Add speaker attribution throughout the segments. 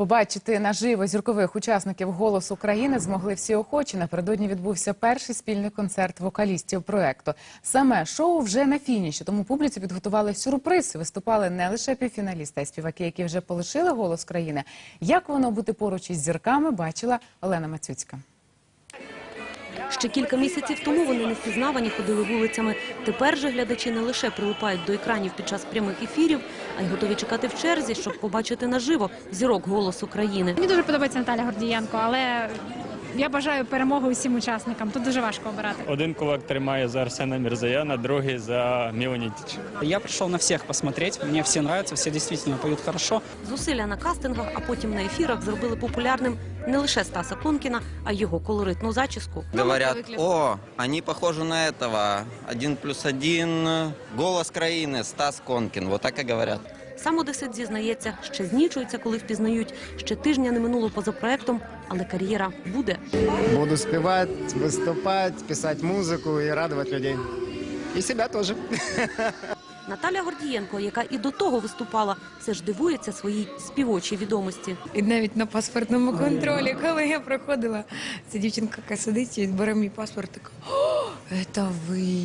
Speaker 1: Побачити наживо зіркових учасників «Голос України» змогли всі охочі. Напередодні відбувся перший спільний концерт вокалістів проекту. Саме шоу вже на фініші, тому публіці підготували сюрприз. Виступали не лише півфіналісти, а й співаки, які вже полишили «Голос країни». Як воно бути поруч із зірками, бачила Олена Мацюцька.
Speaker 2: Ще кілька місяців тому вони не впізнавані ходили вулицями. Тепер же глядачі не лише прилипають до екранів під час прямих ефірів, а й готові чекати в черзі, щоб побачити наживо зірок «Голос України».
Speaker 3: Мені дуже подобається Наталя Гордієнко, але я бажаю перемоги усім учасникам. Тут дуже важко обирати.
Speaker 4: Один кулак тримає за Арсена Мірзаяна, другий за Мілонітіч.
Speaker 5: Я пришел на всех посмотреть, мне все нравятся, все действительно поют хорошо.
Speaker 2: Зусилля на кастингах, а потім на ефірах зробили популярним не лише Стаса Конкіна, а й його колоритну зачіску.
Speaker 6: Говорят, о, они похожи на этого. Один плюс один. Голос краины, Стас Конкин. Вот так и говорят.
Speaker 2: Сам Одесит зізнається, ще знічується, коли впізнають. Ще тижня не минуло поза проектом, але кар'єра буде.
Speaker 7: Буду спевать, выступать, писать музыку и радовать людей. И себя тоже.
Speaker 2: Наталя Гордієнко, яка і до того виступала, все ж дивується своїй співочій відомості.
Speaker 8: І навіть на паспортному контролі, коли я проходила, ця дівчинка яка сидить і бере мій паспорт, така «О, це ви.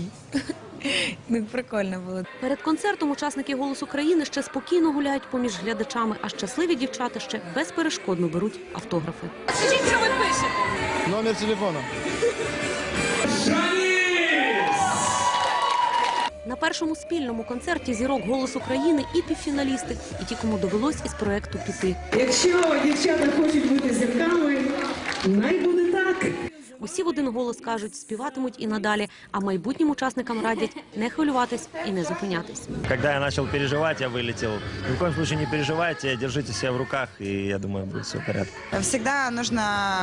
Speaker 8: Ну, прикольно було.
Speaker 2: Перед концертом учасники «Голос України» ще спокійно гуляють поміж глядачами, а щасливі дівчата ще безперешкодно беруть автографи.
Speaker 7: Номер телефона.
Speaker 2: На першому спільному концерті зірок «Голос України» і півфіналісти, і ті, кому довелось із проекту піти.
Speaker 9: Якщо дівчата хочуть бути зірками, най так.
Speaker 2: Усі в один голос кажуть, співатимуть і надалі, а майбутнім учасникам радять не хвилюватись і не зупинятись.
Speaker 10: Когда я начал переживать, я вылетел. Ни в коем случае не переживайте, держите себя в руках, и я думаю, будет все в порядке.
Speaker 11: Всегда нужно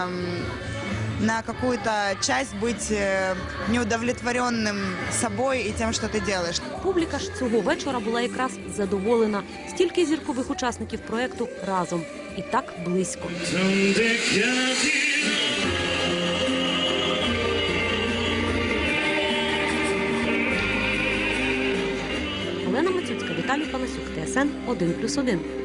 Speaker 11: м, на какую-то часть быть э, неудовлетворенным собой и тем, что ты делаешь.
Speaker 2: Публіка ж цього вечора була якраз задоволена. Стільки зіркових учасників проекту разом і так близько. Мацюцька, Віталій Паласюк, ТСН 1+,1.